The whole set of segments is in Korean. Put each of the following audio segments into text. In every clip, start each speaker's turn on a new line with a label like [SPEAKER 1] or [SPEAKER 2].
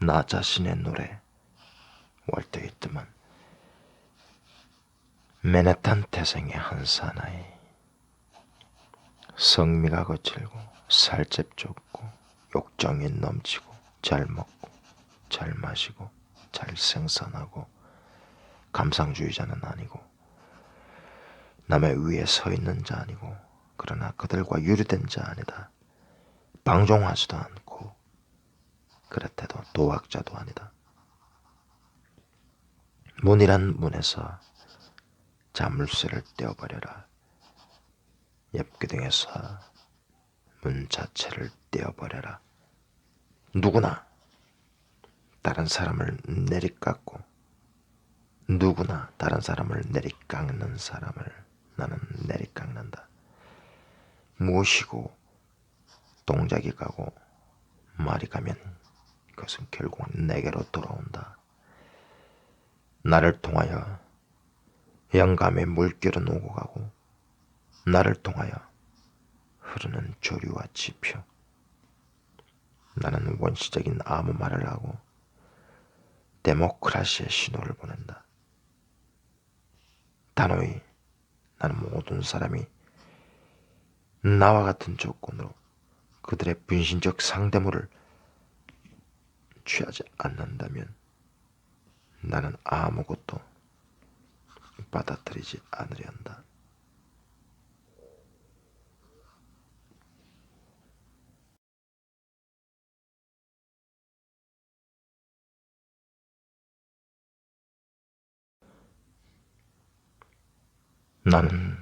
[SPEAKER 1] 나 자신의 노래 월드 히트만 맨해탄 태생의 한 사나이 성미가 거칠고 살집 좁고 욕정이 넘치고 잘 먹고 잘 마시고 잘 생산하고 감상주의자는 아니고 남의 위에 서 있는 자 아니고 그러나 그들과 유리된 자 아니다. 방종하지도 않고 그렇대도 도학자도 아니다. 문이란 문에서 자물쇠를 떼어버려라. 옆기둥에서 문 자체를 떼어버려라. 누구나 다른 사람을 내리깎고 누구나 다른 사람을 내리깎는 사람을 나는 내리깎는다. 무엇이고 동작이 가고 말이 가면 그 것은 결국 내게로 돌아온다. 나를 통하여 영감의 물결은 오고 가고 나를 통하여 흐르는 조류와 지표 나는 원시적인 아무 말을 하고 데모크라시의 신호를 보낸다. 단호히 나는 모든 사람이 나와 같은 조건으로 그들의 분신적 상대물을 취하지 않는다면 나는 아무것도 받아들이지 않으려 한다. 나는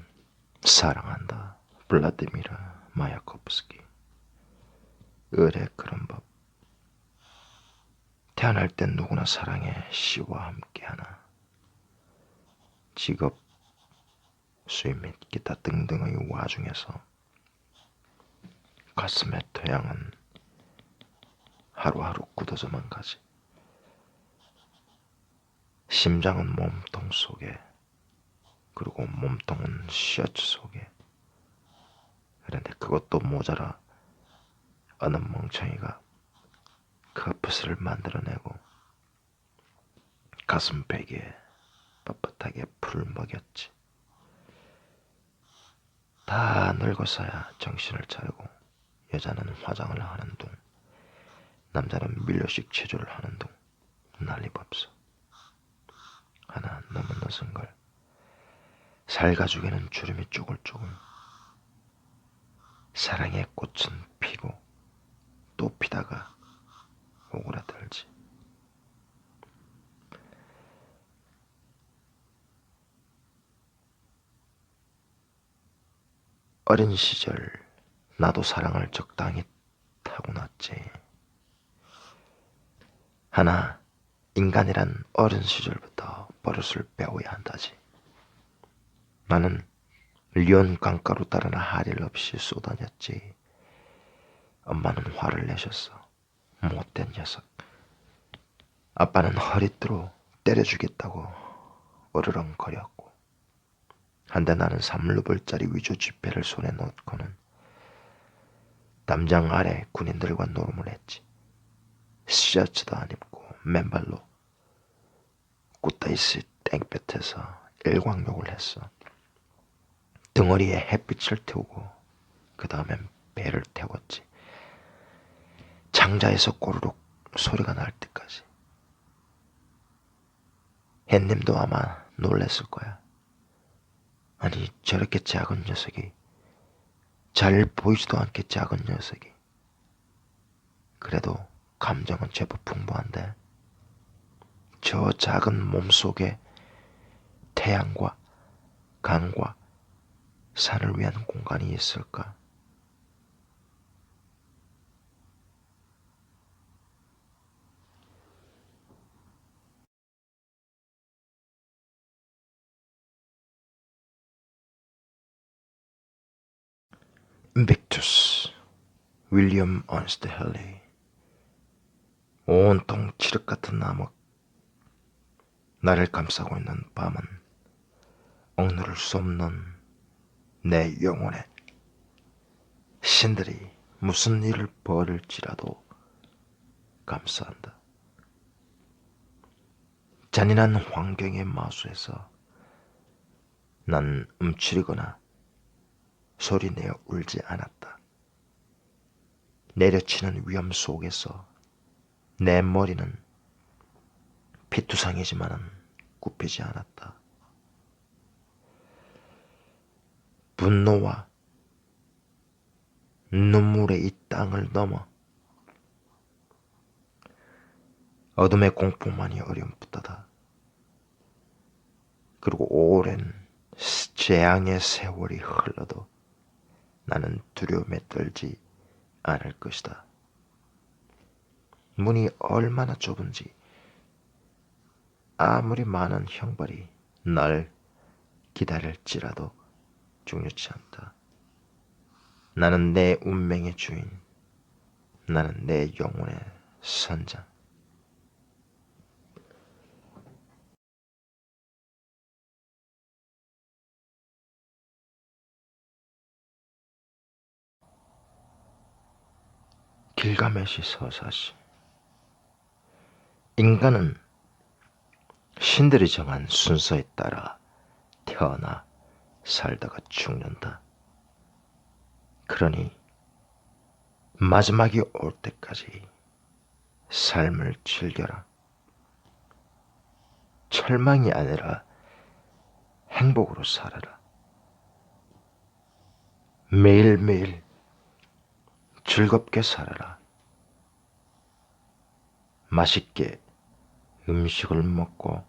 [SPEAKER 1] 사랑한다. 블라디미르 마야코프스키. 을의 그런 법. 태어날 땐 누구나 사랑해 시와 함께하나. 직업, 수입 및 기타 등등의 와중에서 가슴의 토양은 하루하루 굳어져만 가지. 심장은 몸통 속에 그리고 몸통은 셔츠 속에 그런데 그것도 모자라 어느 멍청이가 커프스를 만들어내고 가슴 베개에 뻣뻣하게 풀을 먹였지. 다 늙어서야 정신을 차리고 여자는 화장을 하는 둥 남자는 밀려식 체조를 하는 둥 난리법석 하나 너무 늦은 걸 살가죽에는 주름이 쪼글쪼글 사랑의 꽃은 피고 또 피다가 오그라들지 어린 시절 나도 사랑을 적당히 타고났지 하나 인간이란 어린 시절부터 버릇을 배워야 한다지 나는 리온 강가로 따르나 할일 없이 쏘다녔지. 엄마는 화를 내셨어. 못된 녀석. 아빠는 허리띠로 때려주겠다고 어르렁거렸고. 한데 나는 3루블짜리 위조 지폐를 손에 넣고는 담장 아래 군인들과 노름을 했지. 셔츠도 안 입고 맨발로 꽃다이스 땡볕에서 일광욕을 했어. 덩어리에 햇빛을 태우고 그 다음엔 배를 태웠지. 장자에서 꼬르륵 소리가 날 때까지. 햇님도 아마 놀랬을 거야. 아니 저렇게 작은 녀석이 잘 보이지도 않게 작은 녀석이 그래도 감정은 제법 풍부한데 저 작은 몸 속에 태양과 강과 산을 위한 공간이 있을까? 인빅투스 윌리엄 언스트 헬리 온통 칠흑 같은 암흑 나를 감싸고 있는 밤은 억누를 수 없는 내 영혼에 신들이 무슨 일을 벌일지라도 감사한다. 잔인한 환경의 마수에서 난 움츠리거나 소리내어 울지 않았다. 내려치는 위험 속에서 내 머리는 피투성이지만은 굽히지 않았다. 분노와 눈물의 이 땅을 넘어 어둠의 공포만이 어렴풋하다. 그리고 오랜 재앙의 세월이 흘러도 떨지 않을 것이다. 문이 얼마나 좁은지 아무리 많은 형벌이 날 기다릴지라도 중요치 않다. 나는 내 운명의 주인. 나는 내 영혼의 선장. 길가메시 서사시 인간은 신들이 정한 순서에 따라 태어나 살다가 죽는다. 그러니 마지막이 올 때까지 삶을 즐겨라. 철망이 아니라 행복으로 살아라. 매일매일 즐겁게 살아라. 맛있게 음식을 먹고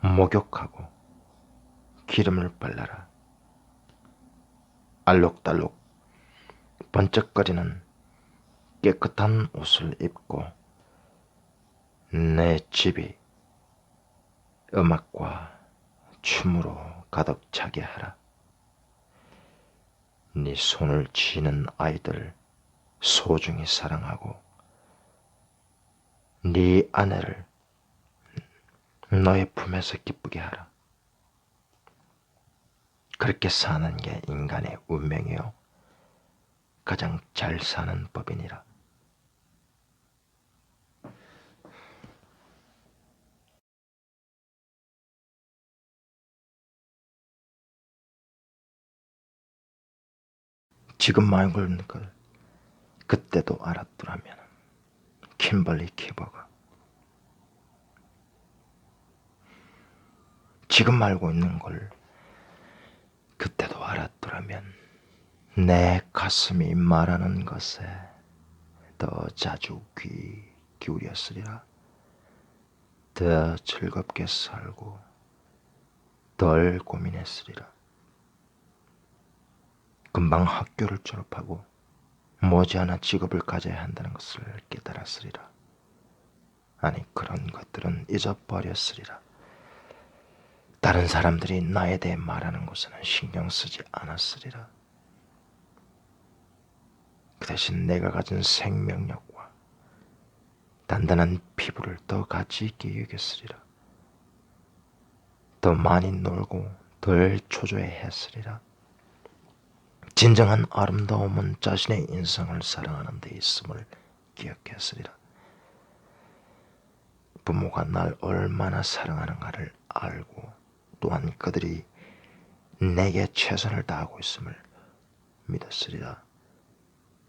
[SPEAKER 1] 목욕하고 기름을 발라라. 알록달록 번쩍거리는 깨끗한 옷을 입고 내 집이 음악과 춤으로 가득 차게 하라. 네 손을 쥐는 아이들 소중히 사랑하고 네 아내를 너의 품에서 기쁘게 하라. 그렇게 사는 게 인간의 운명이요. 가장 잘 사는 법이니라. 지금 말 걸는 걸 그때도 알았더라면 킴벌리 키버가 지금 알고 있는 걸 그때도 알았더라면 내 가슴이 말하는 것에 더 자주 귀 기울였으리라. 더 즐겁게 살고 덜 고민했으리라. 금방 학교를 졸업하고 머지않아 직업을 가져야 한다는 것을 깨달았으리라. 아니 그런 것들은 잊어버렸으리라. 다른 사람들이 나에 대해 말하는 것에는 신경 쓰지 않았으리라. 그 대신 내가 가진 생명력과 단단한 피부를 더 가치 있게 여겼으리라. 더 많이 놀고 덜 초조해 했으리라. 진정한 아름다움은 자신의 인생을 사랑하는 데 있음을 기억했으리라. 부모가 날 얼마나 사랑하는가를 알고 또한 그들이 내게 최선을 다하고 있음을 믿었으리라.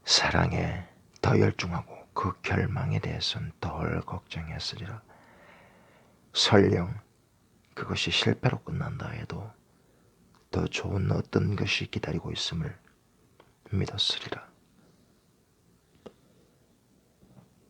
[SPEAKER 1] 사랑에 더 열중하고 그 결망에 대해서는 덜 걱정했으리라. 설령 그것이 실패로 끝난다 해도 더 좋은 어떤 것이 기다리고 있음을 믿었으리라.